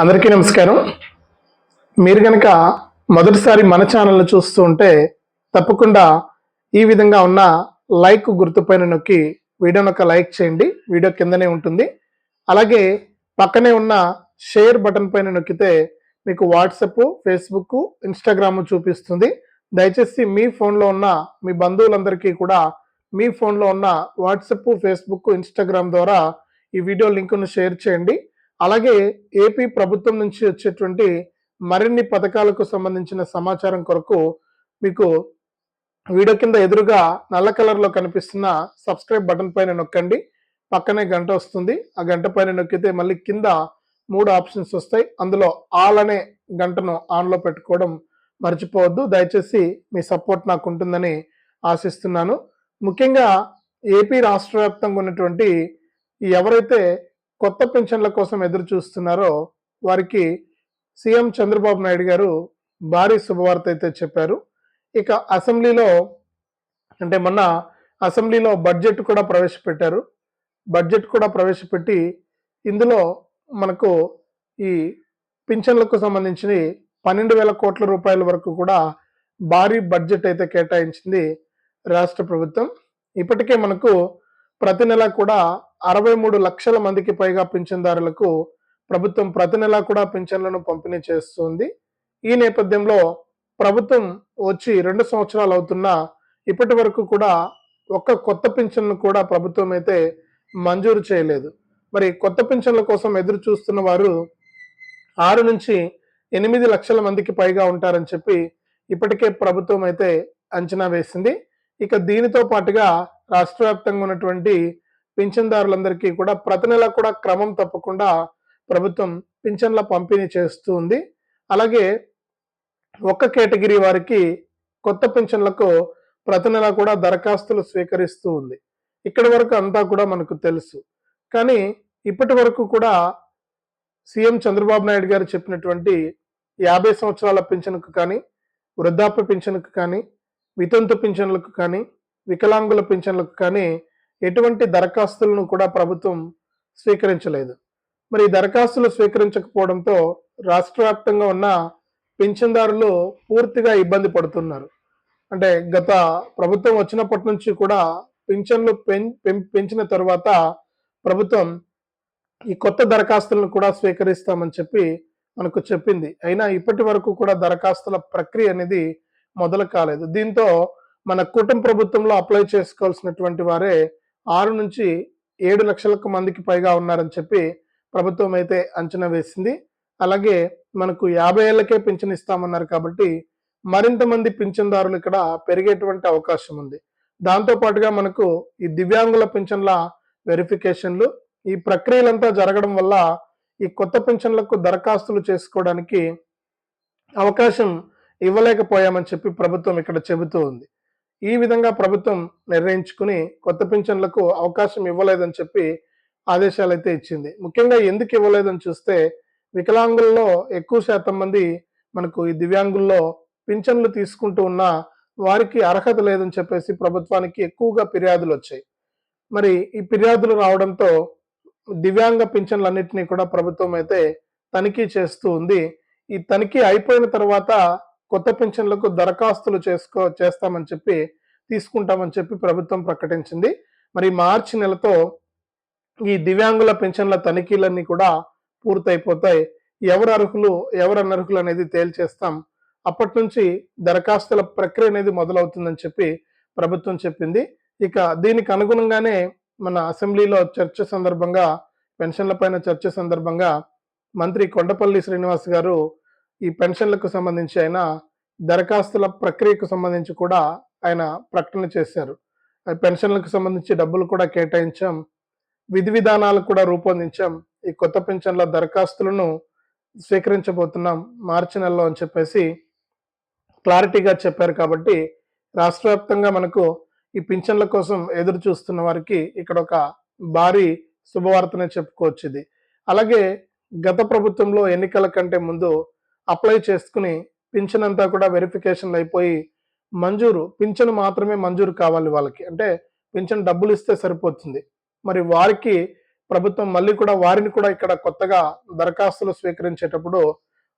అందరికీ నమస్కారం. మీరు కనుక మొదటిసారి మన ఛానల్ని చూస్తూ ఉంటే తప్పకుండా ఈ విధంగా ఉన్న లైక్ గుర్తుపైన నొక్కి వీడియోని ఒక లైక్ చేయండి. వీడియో కిందనే ఉంటుంది. అలాగే పక్కనే ఉన్న షేర్ బటన్ పైన నొక్కితే మీకు వాట్సప్ ఫేస్బుక్ ఇన్స్టాగ్రామ్ చూపిస్తుంది. దయచేసి మీ ఫోన్లో ఉన్న మీ బంధువులందరికీ కూడా మీ ఫోన్లో ఉన్న వాట్సప్ ఫేస్బుక్ ఇన్స్టాగ్రామ్ ద్వారా ఈ వీడియో లింకును షేర్ చేయండి. అలాగే ఏపీ ప్రభుత్వం నుంచి వచ్చేటువంటి మరిన్ని పథకాలకు సంబంధించిన సమాచారం కొరకు మీకు వీడియో కింద ఎదురుగా నల్ల కలర్లో కనిపిస్తున్న సబ్స్క్రైబ్ బటన్ పైన నొక్కండి. పక్కనే గంట వస్తుంది. ఆ గంట పైన నొక్కితే మళ్ళీ కింద మూడు ఆప్షన్స్ వస్తాయి. అందులో ఆల్ అనే గంటను ఆన్లో పెట్టుకోవడం మర్చిపోవద్దు. దయచేసి మీ సపోర్ట్ నాకు ఉంటుందని ఆశిస్తున్నాను. ముఖ్యంగా ఏపీ రాష్ట్ర వ్యాప్తంగా ఉన్నటువంటి ఎవరైతే కొత్త పెన్షన్ల కోసం ఎదురు చూస్తున్నారో వారికి సీఎం చంద్రబాబు నాయుడు గారు భారీ శుభవార్త అయితే చెప్పారు. ఇక అసెంబ్లీలో అంటే మొన్న అసెంబ్లీలో బడ్జెట్ కూడా ప్రవేశపెట్టారు. బడ్జెట్ కూడా ప్రవేశపెట్టి ఇందులో మనకు ఈ పింఛన్లకు సంబంధించి పన్నెండు వేల కోట్ల రూపాయల వరకు కూడా భారీ బడ్జెట్ అయితే కేటాయించింది రాష్ట్ర ప్రభుత్వం. ఇప్పటికే మనకు ప్రతి నెల కూడా అరవై మూడు లక్షల మందికి పైగా పింఛన్దారులకు ప్రభుత్వం ప్రతి నెలా కూడా పింఛన్లను పంపిణీ చేస్తుంది. ఈ నేపథ్యంలో ప్రభుత్వం వచ్చి రెండు సంవత్సరాలు అవుతున్నా ఇప్పటి వరకు కూడా ఒక్క కొత్త పింఛన్ను కూడా ప్రభుత్వం అయితే మంజూరు చేయలేదు. మరి కొత్త పింఛన్ల కోసం ఎదురు చూస్తున్న వారు ఆరు నుంచి ఎనిమిది లక్షల మందికి పైగా ఉంటారని చెప్పి ఇప్పటికే ప్రభుత్వం అయితే అంచనా వేసింది. ఇక దీనితో పాటుగా రాష్ట్ర వ్యాప్తంగా ఉన్నటువంటి పింఛన్దారులందరికీ కూడా ప్రతి నెల కూడా క్రమం తప్పకుండా ప్రభుత్వం పింఛన్ల పంపిణీ చేస్తూ ఉంది. అలాగే ఒక్క కేటగిరీ వారికి కొత్త పింఛన్లకు ప్రతి నెల కూడా దరఖాస్తులు స్వీకరిస్తూ ఉంది. ఇక్కడి వరకు అంతా కూడా మనకు తెలుసు. కానీ ఇప్పటి వరకు కూడా సీఎం చంద్రబాబు నాయుడు గారు చెప్పినటువంటి యాభై సంవత్సరాల పింఛన్కు కానీ వృద్ధాప్య పింఛన్కు కానీ వితంతు పింఛన్లకు కానీ వికలాంగుల పింఛన్లకు కానీ ఎటువంటి దరఖాస్తులను కూడా ప్రభుత్వం స్వీకరించలేదు. మరి ఈ దరఖాస్తులు స్వీకరించకపోవడంతో రాష్ట్ర వ్యాప్తంగా ఉన్న పింఛన్దారులు పూర్తిగా ఇబ్బంది పడుతున్నారు. అంటే గత ప్రభుత్వం వచ్చినప్పటి నుంచి కూడా పింఛన్లు పెంచిన తర్వాత ప్రభుత్వం ఈ కొత్త దరఖాస్తులను కూడా స్వీకరిస్తామని చెప్పి మనకు చెప్పింది. అయినా ఇప్పటి వరకు కూడా దరఖాస్తుల ప్రక్రియ అనేది మొదలు కాలేదు. దీంతో మన కుటుంబ ప్రభుత్వంలో అప్లై చేసుకోవాల్సినటువంటి వారే ఆరు నుంచి ఏడు లక్షలకు మందికి పైగా ఉన్నారని చెప్పి ప్రభుత్వం అయితే అంచనా వేసింది. అలాగే మనకు యాభై ఏళ్ళకే పింఛన్ ఇస్తామన్నారు కాబట్టి మరింత మంది పింఛన్దారులు ఇక్కడ పెరిగేటువంటి అవకాశం ఉంది. దాంతో పాటుగా మనకు ఈ దివ్యాంగుల పింఛన్ల వెరిఫికేషన్లు ఈ ప్రక్రియలంతా జరగడం వల్ల ఈ కొత్త పింఛన్లకు దరఖాస్తులు చేసుకోవడానికి అవకాశం ఇవ్వలేకపోయామని చెప్పి ప్రభుత్వం ఇక్కడ చెబుతూ ఉంది. ఈ విధంగా ప్రభుత్వం నిర్ణయించుకుని కొత్త పింఛన్లకు అవకాశం ఇవ్వలేదని చెప్పి ఆదేశాలు అయితే ఇచ్చింది. ముఖ్యంగా ఎందుకు ఇవ్వలేదని చూస్తే వికలాంగుల్లో ఎక్కువ శాతం మంది మనకు ఈ దివ్యాంగుల్లో పింఛన్లు తీసుకుంటూ ఉన్న వారికి అర్హత లేదని చెప్పేసి ప్రభుత్వానికి ఎక్కువగా ఫిర్యాదులు వచ్చాయి. మరి ఈ ఫిర్యాదులు రావడంతో దివ్యాంగ పింఛన్లన్నింటినీ కూడా ప్రభుత్వం అయితే తనిఖీ చేస్తూ ఉంది. ఈ తనిఖీ అయిపోయిన తర్వాత కొత్త పెన్షన్లకు దరఖాస్తులు చేసుకో చేస్తామని చెప్పి తీసుకుంటామని చెప్పి ప్రభుత్వం ప్రకటించింది. మరి మార్చి నెలతో ఈ దివ్యాంగుల పెన్షన్ల తనిఖీలన్నీ కూడా పూర్తయిపోతాయి. ఎవరు అర్హులు ఎవరు అనర్హులు అనేది తేల్చేస్తాం. అప్పటి నుంచి దరఖాస్తుల ప్రక్రియ అనేది మొదలవుతుందని చెప్పి ప్రభుత్వం చెప్పింది. ఇక దీనికి అనుగుణంగానే మన అసెంబ్లీలో చర్చ సందర్భంగా పెన్షన్ల పైన చర్చ సందర్భంగా మంత్రి కొండపల్లి శ్రీనివాస్ గారు ఈ పెన్షన్లకు సంబంధించి ఆయన దరఖాస్తుల ప్రక్రియకు సంబంధించి కూడా ఆయన ప్రకటన చేశారు. పెన్షన్లకు సంబంధించి డబ్బులు కూడా కేటాయించాం. విధి విధానాలు కూడా రూపొందించాం. ఈ కొత్త పెన్షన్ల దరఖాస్తులను స్వీకరించబోతున్నాం మార్చి నెలలో అని చెప్పేసి క్లారిటీగా చెప్పారు కాబట్టి రాష్ట్ర వ్యాప్తంగా మనకు ఈ పింఛన్ల కోసం ఎదురు చూస్తున్న వారికి ఇక్కడ ఒక భారీ శుభవార్తనే చెప్పుకోవచ్చు ఇది. అలాగే గత ప్రభుత్వంలో ఎన్నికల కంటే ముందు అప్లై చేసుకుని పింఛన్ అంతా కూడా వెరిఫికేషన్లు అయిపోయి మంజూరు పింఛన్ మాత్రమే మంజూరు కావాలి వాళ్ళకి. అంటే పింఛన్ డబ్బులు ఇస్తే సరిపోతుంది. మరి వారికి ప్రభుత్వం మళ్ళీ కూడా వారిని కూడా ఇక్కడ కొత్తగా దరఖాస్తులు స్వీకరించేటప్పుడు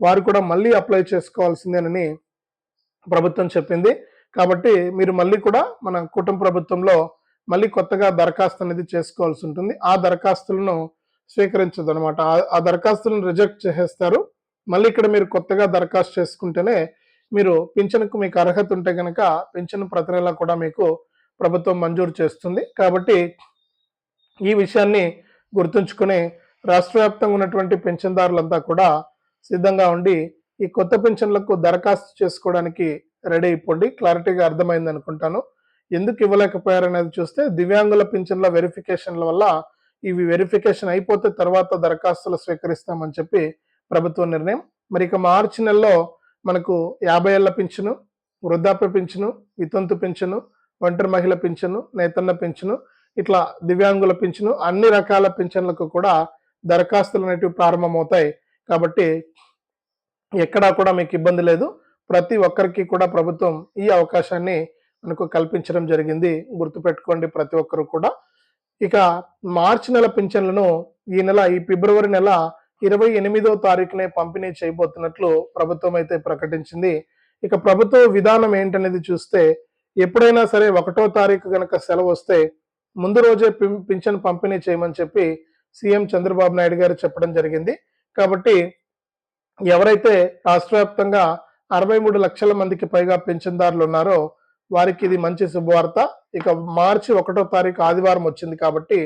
వారు కూడా మళ్ళీ అప్లై చేసుకోవాల్సిందేనని ప్రభుత్వం చెప్పింది. కాబట్టి మీరు మళ్ళీ కూడా మన కుటుంబ ప్రభుత్వంలో మళ్ళీ కొత్తగా దరఖాస్తు అనేది చేసుకోవాల్సి ఉంటుంది. ఆ దరఖాస్తులను స్వీకరించదు అనమాట ఆ దరఖాస్తులను రిజెక్ట్ చేసేస్తారు. మళ్ళీ ఇక్కడ మీరు కొత్తగా దరఖాస్తు చేసుకుంటేనే మీరు పింఛన్కు మీకు అర్హత ఉంటే కనుక పింఛన్ ప్రతి నెల కూడా మీకు ప్రభుత్వం మంజూరు చేస్తుంది. కాబట్టి ఈ విషయాన్ని గుర్తుంచుకుని రాష్ట్ర వ్యాప్తంగా ఉన్నటువంటి పెన్షన్దారులంతా కూడా సిద్ధంగా ఉండి ఈ కొత్త పెన్షన్లకు దరఖాస్తు చేసుకోవడానికి రెడీ అయిపోండి. క్లారిటీగా అర్థమైంది అనుకుంటాను. ఎందుకు ఇవ్వలేకపోయారనేది చూస్తే దివ్యాంగుల పింఛన్ల వెరిఫికేషన్ల వల్ల ఇవి వెరిఫికేషన్ అయిపోతే తర్వాత దరఖాస్తులు స్వీకరిస్తామని చెప్పి ప్రభుత్వ నిర్ణయం. మరి ఇక మార్చి నెలలో మనకు యాభై ఏళ్ళ పింఛను వృద్ధాప్య పింఛను వితంతు పింఛను ఒంటరి మహిళ పింఛను నేతన్న పింఛను ఇట్లా దివ్యాంగుల పింఛను అన్ని రకాల పింఛన్లకు కూడా దరఖాస్తులు అనేటివి ప్రారంభమవుతాయి. కాబట్టి ఎక్కడా కూడా మీకు ఇబ్బంది లేదు. ప్రతి ఒక్కరికి కూడా ప్రభుత్వం ఈ అవకాశాన్ని మనకు కల్పించడం జరిగింది. గుర్తుపెట్టుకోండి ప్రతి ఒక్కరు కూడా. ఇక మార్చి నెల పింఛన్లను ఈ నెల ఈ ఫిబ్రవరి నెల ఇరవై ఎనిమిదో తారీఖునే పంపిణీ చేయబోతున్నట్లు ప్రభుత్వం అయితే ప్రకటించింది. ఇక ప్రభుత్వ విధానం ఏంటనేది చూస్తే ఎప్పుడైనా సరే ఒకటో తారీఖు కనుక సెలవు వస్తే ముందు రోజే పింఛన్ పంపిణీ చేయమని చెప్పి సీఎం చంద్రబాబు నాయుడు గారు చెప్పడం జరిగింది. కాబట్టి ఎవరైతే రాష్ట్ర వ్యాప్తంగా అరవై మూడు లక్షల మందికి పైగా పెన్షన్దారులు ఉన్నారో వారికి ఇది మంచి శుభవార్త. ఇక మార్చి ఒకటో తారీఖు ఆదివారం వచ్చింది కాబట్టి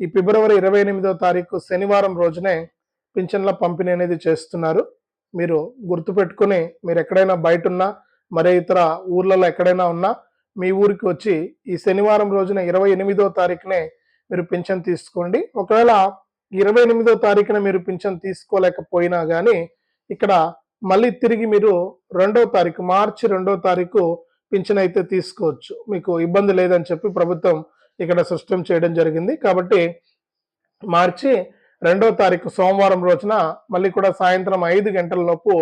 ఈ ఫిబ్రవరి ఇరవై ఎనిమిదో తారీఖు శనివారం రోజునే పింఛన్ల పంపిణీ అనేది చేస్తున్నారు. మీరు గుర్తుపెట్టుకుని మీరు ఎక్కడైనా బయట ఉన్నా మరే ఇతర ఊర్లలో ఎక్కడైనా ఉన్నా మీ ఊరికి వచ్చి ఈ శనివారం రోజున ఇరవై ఎనిమిదో తారీఖునే మీరు పింఛన్ తీసుకోండి. ఒకవేళ ఇరవై ఎనిమిదో తారీఖున మీరు పింఛన్ తీసుకోలేకపోయినా కానీ ఇక్కడ మళ్ళీ తిరిగి మీరు రెండో తారీఖు మార్చి రెండో తారీఖు పింఛన్ అయితే తీసుకోవచ్చు. మీకు ఇబ్బంది లేదని చెప్పి ప్రభుత్వం ఇక్కడ స్పష్టం చేయడం జరిగింది. కాబట్టి మార్చి రెండో తారీఖు సోమవారం రోజున మళ్ళీ కూడా సాయంత్రం ఐదు గంటల లోపు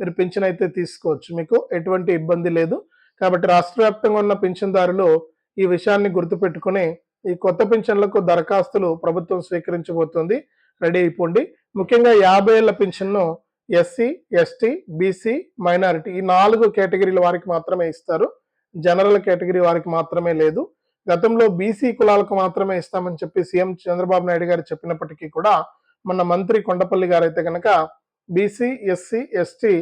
మీరు పింఛన్ అయితే తీసుకోవచ్చు. మీకు ఎటువంటి ఇబ్బంది లేదు. కాబట్టి రాష్ట్ర వ్యాప్తంగా ఉన్న పింఛన్దారులు ఈ విషయాన్ని గుర్తుపెట్టుకుని ఈ కొత్త పింఛన్లకు దరఖాస్తులు ప్రభుత్వం స్వీకరించబోతుంది. రెడీ అయిపోండి. ముఖ్యంగా యాభై ఏళ్ళ పింఛన్ను ఎస్సీ ఎస్టీ బీసీ మైనారిటీ ఈ నాలుగు కేటగిరీల వారికి మాత్రమే ఇస్తారు. జనరల్ కేటగిరీ వారికి మాత్రమే లేదు. గతంలో బీసీ కులాలకు మాత్రమే ఇస్తామని చెప్పి సీఎం చంద్రబాబు నాయుడు గారు చెప్పినప్పటికీ కూడా మన మంత్రి కొండపల్లి గారు అయితే కనుక బీసీ ఎస్సీ ఎస్టీ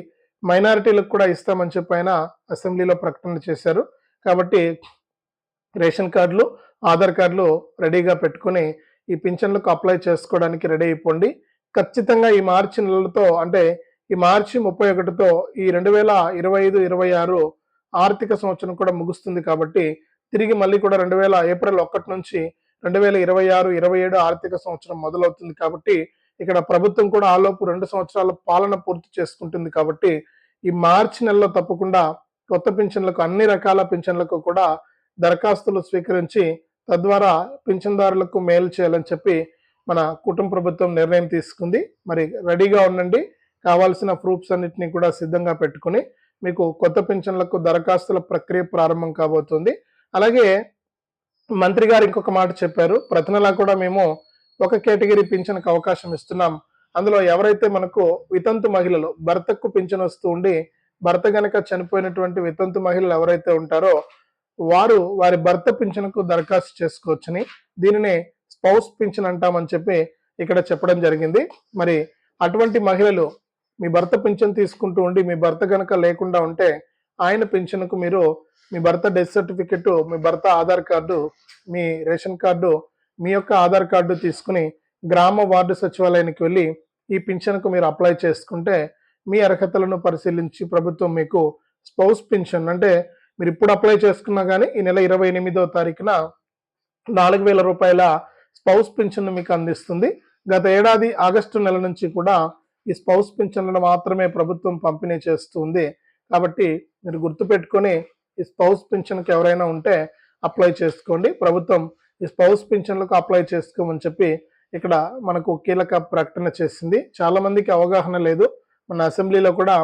మైనారిటీలకు కూడా ఇస్తామని చెప్పి ఆయన అసెంబ్లీలో ప్రకటన చేశారు. కాబట్టి రేషన్ కార్డులు ఆధార్ కార్డులు రెడీగా పెట్టుకుని ఈ పింఛన్లకు అప్లై చేసుకోవడానికి రెడీ అయిపోండి. ఖచ్చితంగా ఈ మార్చి నెలలతో అంటే ఈ మార్చి ముప్పై ఒకటితో ఈ రెండు వేల ఇరవై ఐదు ఇరవై ఆరు ఆర్థిక సంవత్సరం కూడా ముగుస్తుంది కాబట్టి తిరిగి మళ్ళీ కూడా రెండు వేల ఏప్రిల్ ఒకటి నుంచి రెండు వేల ఇరవై ఆరు ఇరవై ఏడు ఆర్థిక సంవత్సరం మొదలవుతుంది కాబట్టి ఇక్కడ ప్రభుత్వం కూడా ఆలోపు రెండు సంవత్సరాల పాలన పూర్తి చేసుకుంటుంది కాబట్టి ఈ మార్చి నెలలో తప్పకుండా కొత్త పింఛన్లకు అన్ని రకాల పింఛన్లకు కూడా దరఖాస్తులు స్వీకరించి తద్వారా పింఛన్దారులకు మేలు చేయాలని చెప్పి మన కుటుంబ ప్రభుత్వం నిర్ణయం తీసుకుంది. మరి రెడీగా ఉండండి. కావాల్సిన ప్రూఫ్స్ అన్నిటిని కూడా సిద్ధంగా పెట్టుకుని మీకు కొత్త పింఛన్లకు దరఖాస్తుల ప్రక్రియ ప్రారంభం కాబోతుంది. అలాగే మంత్రి గారు ఇంకొక మాట చెప్పారు. ప్రతి నెలా కూడా మేము ఒక కేటగిరీ పింఛన్కి అవకాశం ఇస్తున్నాం. అందులో ఎవరైతే మనకు వితంతు మహిళలు భర్తకు పింఛన్ వస్తూ ఉండి భర్త గనక చనిపోయినటువంటి వితంతు మహిళలు ఎవరైతే ఉంటారో వారు వారి భర్త పింఛన్కు దరఖాస్తు చేసుకోవచ్చని దీనిని స్పౌస్ పింఛన్ అంటామని చెప్పి ఇక్కడ చెప్పడం జరిగింది. మరి అటువంటి మహిళలు మీ భర్త పింఛన్ తీసుకుంటూ ఉండి మీ భర్త గనక లేకుండా ఉంటే ఆయన పెన్షన్కు మీరు మీ భర్త డెత్ సర్టిఫికెట్ మీ భర్త ఆధార్ కార్డు మీ రేషన్ కార్డు మీ యొక్క ఆధార్ కార్డు తీసుకుని గ్రామ వార్డు సచివాలయానికి వెళ్ళి ఈ పింఛన్కు మీరు అప్లై చేసుకుంటే మీ అర్హతలను పరిశీలించి ప్రభుత్వం మీకు స్పౌస్ పింఛన్ అంటే మీరు ఇప్పుడు అప్లై చేసుకున్నా కానీ ఈ నెల ఇరవై ఎనిమిదో తారీఖున నాలుగు వేల రూపాయల స్పౌస్ పింఛన్ను మీకు అందిస్తుంది. గత ఏడాది ఆగస్టు నెల నుంచి కూడా ఈ స్పౌస్ పింఛన్లను మాత్రమే ప్రభుత్వం పంపిణీ చేస్తుంది. కాబట్టి మీరు గుర్తుపెట్టుకొని ఈ స్పౌస్ పింఛన్కి ఎవరైనా ఉంటే అప్లై చేసుకోండి. ప్రభుత్వం ఈ స్పౌస్ పింఛన్లకు అప్లై చేసుకోమని చెప్పి ఇక్కడ మనకు కీలక ప్రకటన చేసింది. చాలామందికి అవగాహన లేదు. మన అసెంబ్లీలో కూడా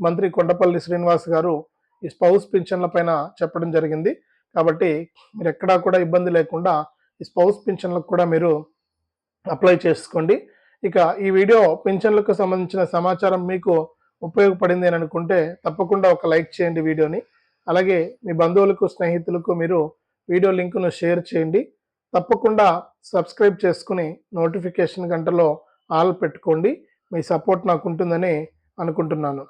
మంత్రి కొండపల్లి శ్రీనివాస్ గారు ఈ స్పౌస్ పింఛన్ల పైన చెప్పడం జరిగింది. కాబట్టి మీరు ఎక్కడా కూడా ఇబ్బంది లేకుండా ఈ స్పౌస్ పింఛన్లకు కూడా మీరు అప్లై చేసుకోండి. ఇక ఈ వీడియో పింఛన్లకు సంబంధించిన సమాచారం మీకు ఉపయోగపడింది అని అనుకుంటే తప్పకుండా ఒక లైక్ చేయండి వీడియోని. అలాగే మీ బంధువులకు స్నేహితులకు మీరు వీడియో లింకును షేర్ చేయండి. తప్పకుండా సబ్స్క్రైబ్ చేసుకుని నోటిఫికేషన్ గంటలో ఆల్ పెట్టుకోండి. మీ సపోర్ట్ నాకు ఉంటుందని అనుకుంటున్నాను.